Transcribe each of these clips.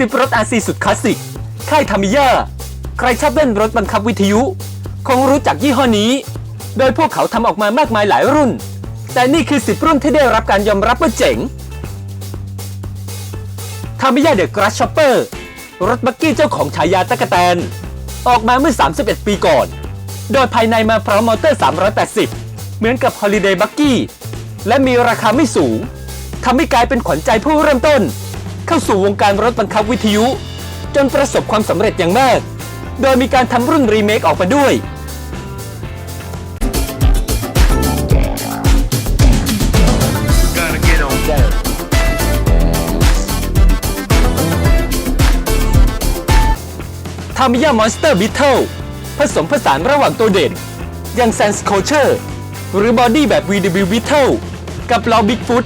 สิบรถ RC สุดคลาสสิก ค่ายทามิยาใครชอบเล่นรถบังคับวิทยุ คงรู้จักยี่ห้อนี้ โดยพวกเขาทำออกมามากมายหลายรุ่น แต่นี่คือ 10 รุ่นที่ได้รับการยอมรับว่าเจ๋งทามิยาเดอะกราชชอปเปอร์รถบักกี้เจ้าของฉายาตะกะแตน ออกมาเมื่อ 31 ปีก่อน โดยภายในมาพร้อมมอเตอร์ 380 เหมือนกับ Holiday Buggy และมีราคาไม่สูงทำให้กลายเป็นขวัญใจผู้เริ่มต้น เข้าสู่วงการรถบังคับวิทยุ จนประสบความสำเร็จอย่างมาก โดยมีการทำรุ่นรีเมคออกมาด้วย Gotta get on down. ทามิยามอนสเตอร์บิทเทิลผสมผสานระหว่างตัวเด่น อย่างแซนส์โคเชอร์หรือบอดี้แบบ VW Beetle กับล้อ Bigfoot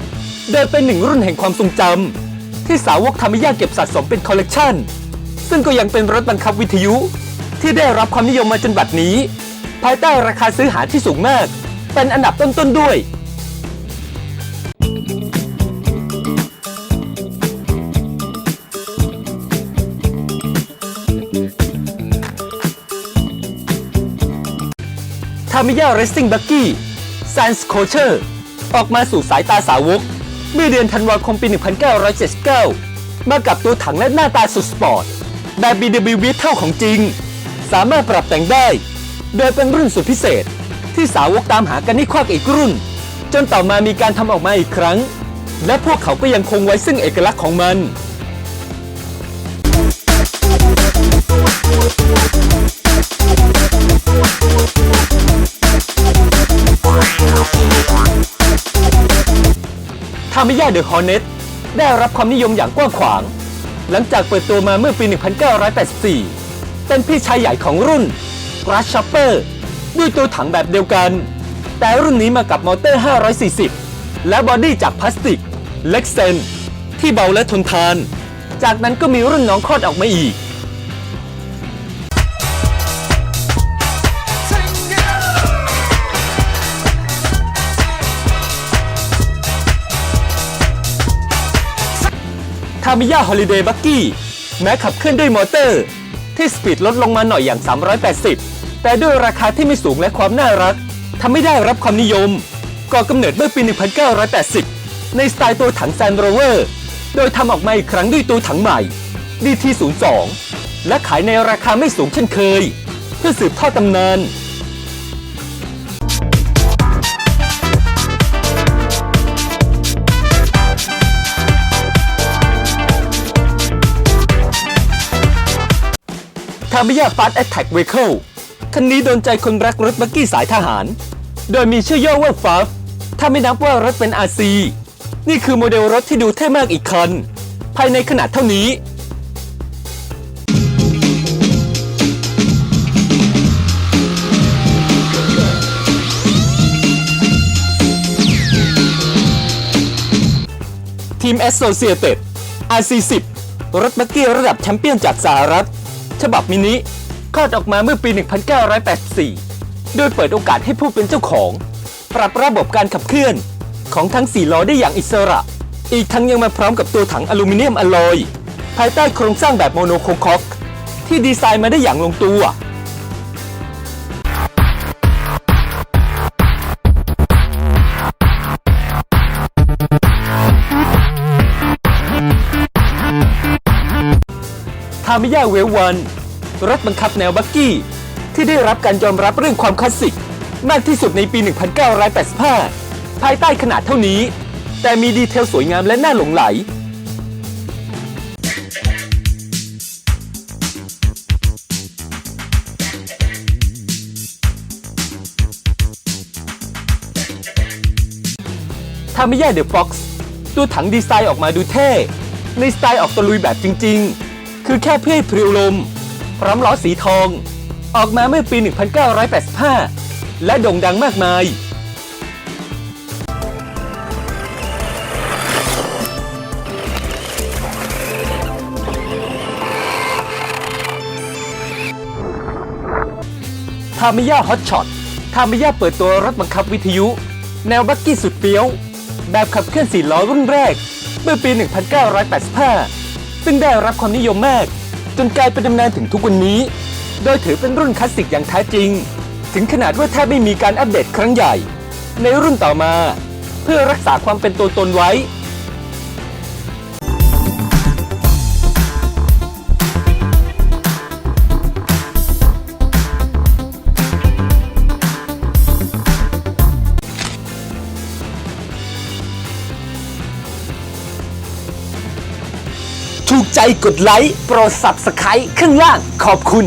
โดยเป็นหนึ่งรุ่นแห่งความทรงจำ ที่สาวกทามิยาเก็บสะสมเป็นคอลเลกชันซึ่งก็ยังเป็นรถบังคับวิทยุ ที่ได้รับความนิยมมาจนบัดนี้ ภายใต้ราคาซื้อหาที่สูงมาก เป็นอันดับต้นๆด้วย ทามิยาเรสซิ่งบักกี้ซานส์โคเชอร์ออกมาสู่สายตาสาวก เมื่อเดือนธันวาคมปี 1979 มากับตัวถังและหน้าตาสุดสปอร์ตแบบ BW v เท่าของจริง สามารถปรับแต่งได้ โดยเป็นรุ่นสุดพิเศษ ที่สาวกตามหากันให้ควักอีกรุ่น จนต่อมามีการทำออกมาอีกครั้ง และพวกเขาก็ยังคงไว้ซึ่งเอกลักษณ์ของมัน มิยาเดอะฮอร์เน็ตได้รับความนิยมอย่างกว้างขวาง หลังจากเปิดตัวมาเมื่อปี 1984 เป็นพี่ชายใหญ่ของรุ่น Grass Shopper ด้วยตัวถังแบบเดียวกัน แต่รุ่นนี้มากับมอเตอร์ 540 และบอดี้จากพลาสติกเล็กเซนที่เบาและทนทาน จากนั้นก็มีรุ่นน้องคลอดออกมาอีก มิยาฮอลิเดย์บักกี้แม้ขับเคลื่อนด้วยมอเตอร์ ที่สปีดลดลงมาหน่อยอย่าง 380 แต่ด้วยราคาที่ไม่สูงและความน่ารักทำให้ได้รับความนิยม ก่อกำเนิดเมื่อปี 1980 ในสไตล์ตัวถังแซนโรเวอร์ โดยทำออกมาอีกครั้งด้วยตัวถังใหม่ DT02 และขายในราคาไม่สูงเช่นเคย เพื่อสืบทอดตำนาน ทามิยาฟาสแอตแทกเวเคิลคันนี้โดนใจคนรักรถบักกี้สายทหาร โดยมีชื่อย่อว่าฟาฟถ้าไม่นับว่ารถเป็น RC นี่คือโมเดลรถที่ดูเท่มากอีกคัน ภายในขนาดเท่านี้ทีม Associated RC10 รถบักกี้ระดับแชมเปี้ยนจากสหรัฐ ฉบับมินิคลอดออกมาเมื่อปี 1984 โดยเปิดโอกาสให้ผู้เป็นเจ้าของ ปรับระบบการขับเคลื่อนของทั้ง 4 ล้อได้อย่างอิสระ อีกทั้งยังมาพร้อมกับตัวถังอลูมิเนียมอลลอย ภายใต้โครงสร้างแบบโมโนโคคอกที่ดีไซน์มาได้อย่างลงตัว ทามิยาเวลวัน รถบังคับแนวบักกี้ ที่ได้รับการยอมรับเรื่องความคลาสสิก มากที่สุดในปี 1985 ภายใต้ขนาดเท่านี้ แต่มีดีเทลสวยงามและน่าหลงไหลทามิยาเดอะฟ็อกซ์ตัวถังดีไซน์ออกมาดูเท่ ในสไตล์ออกตะลุยแบบจริง ๆ คือแค่เพื่อให้พริวลม พร้อมล้อสีทอง ออกมาเมื่อปี 1985 และโด่งดังมากมาย ทามิยาฮอตช็อต ทามิยาเปิดตัวรถบังคับวิทยุ แนวบักกี้สุดเฟี้ยว แบบขับเคลื่อนสี่ล้อรุ่นแรก เมื่อปี 1985 ซึ่งได้รับความนิยมมาก จนกลายเป็นตำนานถึงทุกวันนี้ โดยถือเป็นรุ่นคลาสสิกอย่างแท้จริง ถึงขนาดว่าแทบไม่มีการอัปเดตครั้งใหญ่ ในรุ่นต่อมา เพื่อรักษาความเป็นตัวตนไว้ ถูกใจกดไลค์ โปรด Subscribe ข้างล่าง ขอบคุณ